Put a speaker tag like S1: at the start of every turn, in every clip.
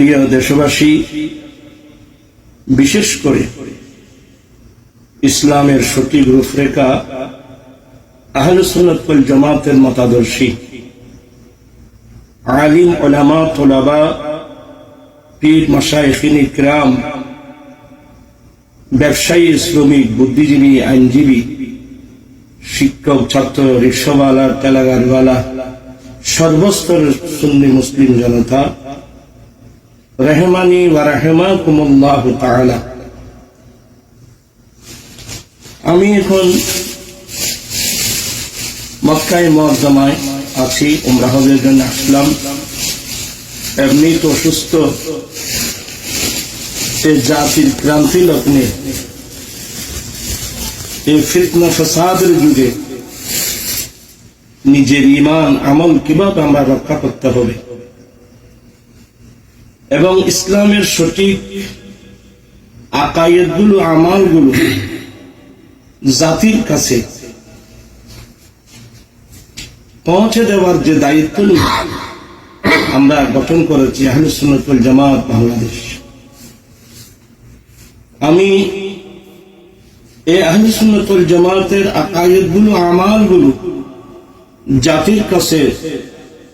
S1: প্রিয় দেশবাসী, বিশেষ করে ইসলামের সঠিক রূপরেখা আহলুসুন্নতুল জামাতের মতাদর্শী। আলিম ওলামা তোলাবা, পীর মাসাইখিন ইকরাম, ব্যবসায়ী, শ্রমিক, বুদ্ধিজীবী, আইনজীবী, শিক্ষক, ছাত্র, রিক্সাওয়ালা, তেলাগারওয়ালা, সর্বস্তরের সুন্নি মুসলিম জনতা রহমানি ওয়া রাহেমা তাআলা। আমি এখন মক্কায় মজ্জামায় আছি উমরাহের জন্য আসলাম। এমনি তো অসুস্থ এ জাতির ক্রান্তি লগ্নে এই ফিতনা ফসাদের যুগে নিজের ইমান আমল কীভাবে আমরা রক্ষা করতে হবে? এবং ইসলামের সঠিক আকায়েতগুলো আমালগুলো জাতির কাছে পৌঁছে দেওয়ার যে দায়িত্ব আমরা গঠন করেছি আহলুসুন্নতুল জামাত বাংলাদেশ। আমি এই আহলুসুন্নতুল জামাতের আকায়েতগুলো আমালগুলো জাতির কাছে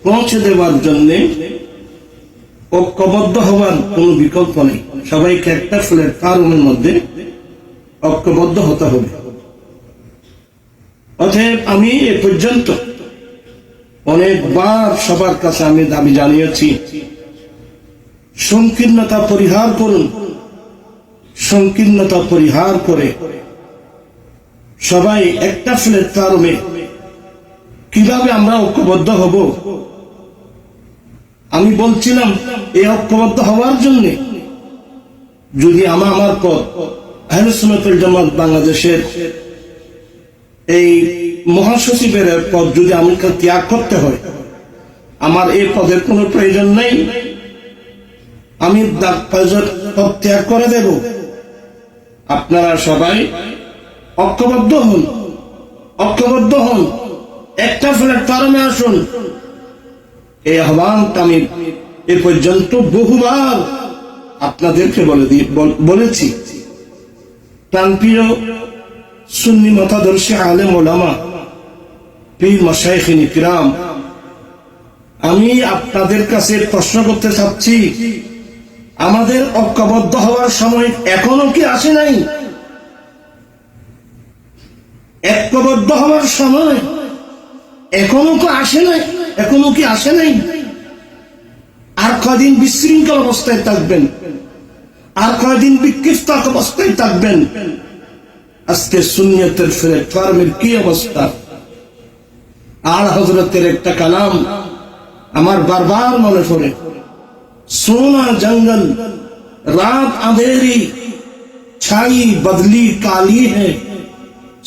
S1: পৌঁছে দেওয়ার জন্য ঐক্যবদ্ধ হওয়ার কোনো বিকল্প নেই। সবাইকে একটা প্ল্যাটফর্মের মধ্যে ঐক্যবদ্ধ হতে হবে। অতএব আমি এ পর্যন্ত অনেকবার সবার কাছে আমি দাবি জানিয়েছি, সংকীর্ণতা পরিহার করুন। সংকীর্ণতা পরিহার করে সবাই একটা প্ল্যাটফর্মে কীভাবে আমরা ঐক্যবদ্ধ হব? আমি বলছিলাম, এই ঐক্যবদ্ধ হওয়ার জন্য। যদি আমার আমার পদ আহলুসুন্নাতুল জামাত বাংলাদেশের এই মহাসচিবের পদ যদি আমাকে ত্যাগ করতে হয়, আমার এই পদের কোনো প্রয়োজন নেই। আমি পদ- ত্যাগ করে দেব। আপনারা সবাই ঐক্যবদ্ধ হন ঐক্যবদ্ধ হন। একটা প্ল্যাটফর্মে আসুন। এই আহ্বানটা আমি এ পর্যন্ত বহুবার আপনাদেরকে বলে দি, বল- বলেছি। প্রাণপ্রিয় সুন্নি মতাদর্শী আলেম ওলামা, পীর মশাইখিন ইকরাম, আমি আপনাদের কাছে প্রশ্ন করতে চাচ্ছি, আমাদের ঐক্যবদ্ধ হওয়ার সময় এখনও কি আসে নাই? ঐক্যবদ্ধ হওয়ার সময় এখনও কি আসে নাই? এখনো কি আসে নাই আর কদিন বিশৃঙ্খল অবস্থায় থাকবেন আর কয়দিন বিক্ষিপ্ত অবস্থায় থাকবেন আজকে সুনিয়তের প্ল্যাটফর্মের কি অবস্থা আর হজরতের একটা কালাম আমার বারবার মনে পড়ে সোনা জঙ্গল রাত अंधेरी छाई बदली काली है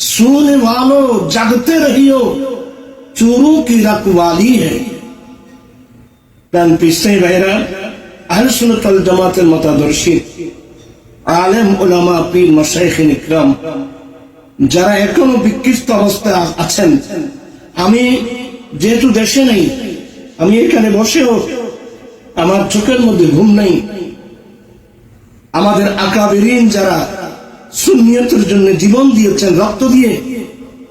S1: सोने वालों जगते रहियो चोरों की रखवाली है প্যান পিসে ভাইরা আহলসুন্নাতুল জামাতের মতাদর্শী আলেম ওলামা পীর মাশাইখিন ইকরাম যারা এখনো বিক্ষিপ্ত অবস্থায় আ- আছেন আমি যেহেতু দেশে নেই আমি এখানে বসেও আমার চোখের মধ্যে ঘুম নেই আমাদের আকাবেরিন যারা সুন্নিয়তের জন্য জীবন দিয়েছেন রক্ত দিয়ে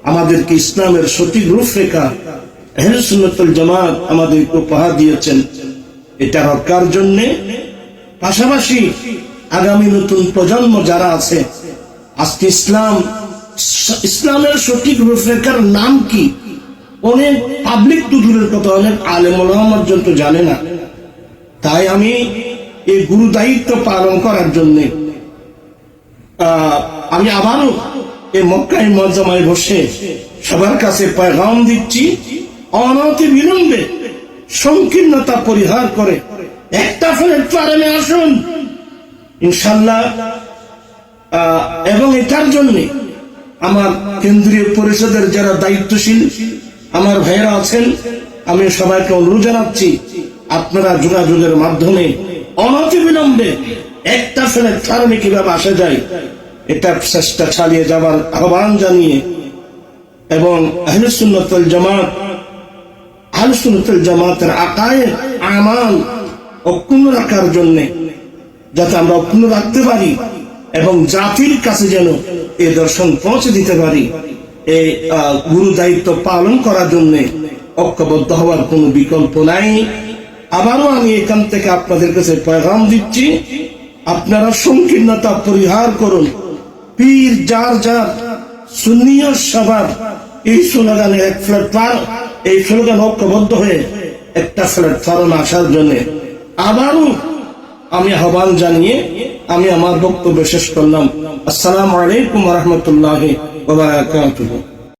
S1: আমাদেরকে ইসলামের সঠিক রূপরেখা হেলসুন্নতুল জামাত আমাদেরকে উপহার দিয়েছেন। এটা রক্ষার জন্য? পাশাপাশি আগামী নতুন প্রজন্ম যারা আছে, আজকে ইসলাম, ইসলামের সঠিক রূপরেখার নাম কি? অনেক পাবলিক তো দূরের কথা, অনেক আলেম জন্য জানে না। তাই আমি এই গুরু দায়িত্ব পালন করার জন্য আমি আবারও এই মক্কায় মজ্জামায় বসে সবার কাছে পয়গাম দিচ্ছি, অনতি বিলম্বে সংকীর্ণতা পরিহার করে। একটা প্ল্যাটফর্মে আসুন। ইনশাল্লাহ এবং এটার জন্য আমার কেন্দ্রীয় পরিষদের যারা দায়িত্বশীল, আমার ভাইয়েরা আছেন, আমি সবাইকে অনুরোধ জানাচ্ছি, আপনারা যোগাযোগের মাধ্যমে অনতি বিলম্বে একটা প্ল্যাটফর্মে কীভাবে আসা যায় এটা চেষ্টা চালিয়ে যাবার আহ্বান জানিয়ে এবং আহলুসুন্নতুল জামাত, আহলুসুন্নতুল জামাতের আকায়ে আমাল অক্ষুণ্ণ রাখার জন্যে যাতে আমরা অক্ষুণ্ণ রাখতে পারি এবং জাতির কাছে যেন এ দর্শন পৌঁছে দিতে পারি এই গুরু দায়িত্ব পালন করার জন্য ঐক্যবদ্ধ হওয়ার কোনো বিকল্প নাই। আবারও আমি এখান থেকে আপনাদের কাছে পয়গাম দিচ্ছি, আপনারা সংকীর্ণতা পরিহার করুন। পীর যার যার সুন্নিয় সবার এই স্লোগানে এক প্ল্যাটফর্ম এই স্লোগান ঐক্যবদ্ধ হয়ে একটা প্ল্যাটফর্ম আসার জন্য আবারও আমি আহ্বান জানিয়ে আমি আমার বক্তব্য শেষ করলাম। আসসালামু আলাইকুম রহমতুল্লাহ